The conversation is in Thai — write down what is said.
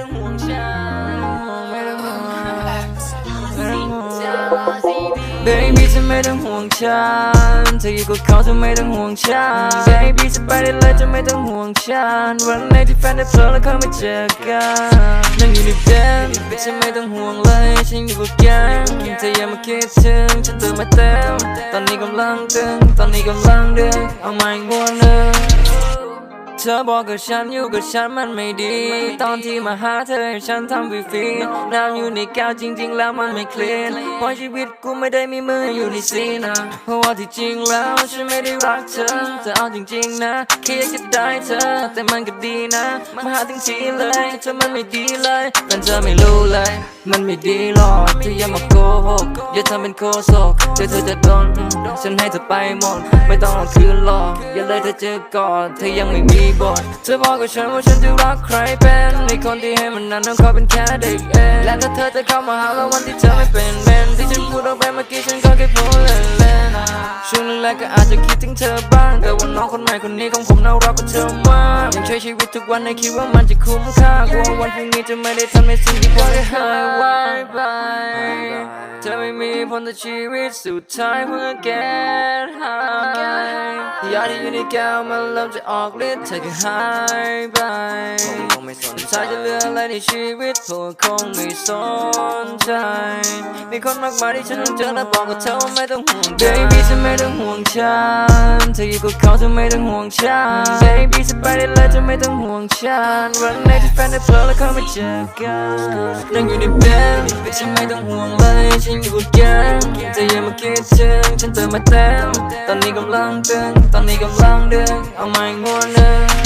ต้องห่วงฉันไม่ต้องห่วงไม่ต้องห่วง Baby จะไม่ต้องห่วงฉันเธออยู่กับเขาเธอไม่ต้องห่วงฉัน Baby จะไปได้เลยจะไม่ต้องห่วงฉันวันไหนที่แฟนได้เผลอแล้วเขาไม่เจอกันนั่งอยู่ในเต็นฉันไม่ต้องห่วงเลยฉันอยู่กับแกเธออย่ามาคิดถึงฉันเติมมาเต็มตอนนี้กำลังตึงตอนนี้กำลังดึงเอามาอีกวันหนึ่ง เธอบอกกับฉันอยู่กับฉันมันไม่ดี ตอนที่มาหาเธอให้ฉันทำฟรีๆน้ำอยู่ในแก้วจริง ๆ แล้วมันไม่คลีนเพราะชีวิตกูไม่ได้มีมืออยู่ในซีนะเพราะว่าที่จริงแล้วฉันไม่ได้รักเธอแต่เอาจริงๆนะแค่อยากจะได้เธอ แต่มันก็ดีนะ มาหาถึงทีเลยเธอมันไม่ดีเลยแต่เธอไม่รู้เลย มันไม่ดีหรอกเธออย่ามาโกหกอย่าทำเป็นโคศกเดี๋ยวเธอจะโดนฉันให้เธอไปหมด ไม่ต้องคืนหรอกอย่าเลยเธอเจอก่อนเธอยังไม่มีบทเธอบอกกับฉันว่าฉันจะรักใครเป็นในคนที่ให้มันนั้นต้องขอเป็นแค่เด็กเองและถ้าเธอจะเข้ามาหาแล้ววันที่เธอไม่เป็นแมนที่ฉันพูดออกไปเมื่อกี้ฉันก็แค่พูดเล่น แรกก็อาจจะคิดถึงเธอบ้าง แต่ว่าน้องคนใหม่คนนี้ของผมน่ารักกว่าเธอมากยังใช้ชีวิตทุกวันในคิดว่ามันจะคุ้มค่ากลัววันพรุ่งนี้จะไม่ได้ทำในสิ่งที่ควรได้หายไว้ไปเธอไม่มีผลต่อชีวิตสุดท้ายเมื่อแกหายยาที่อยู่ในแก้วมันเริ่มจะออกฤทธิ์เธอก็หายไป สุดท้ายจะเหลืออะไรในชีวิตพวกคงไม่สนใจ มีคนมากมายที่ฉันต้องเจอและบอกกับเธอว่าไม่ต้องห่วง Baby เธอไม่ต้องห่วงฉันเธออยู่กับเขาเธอไม่ต้องห่วงฉัน Baby จะไปได้เลยเธอไม่ต้องห่วงฉันวันไหนที่แฟนได้เผลอแล้วเขาไม่เจอกันนั่งอยู่ในเบนฉันไม่ต้องห่วงเลยฉันอยู่กับแกเธออย่ามาคิดถึงฉันเติมมาเต็มตอนนี้กำลังตึงตอนนี้กำลังดึงเอามาอีกหัวหนึ่ง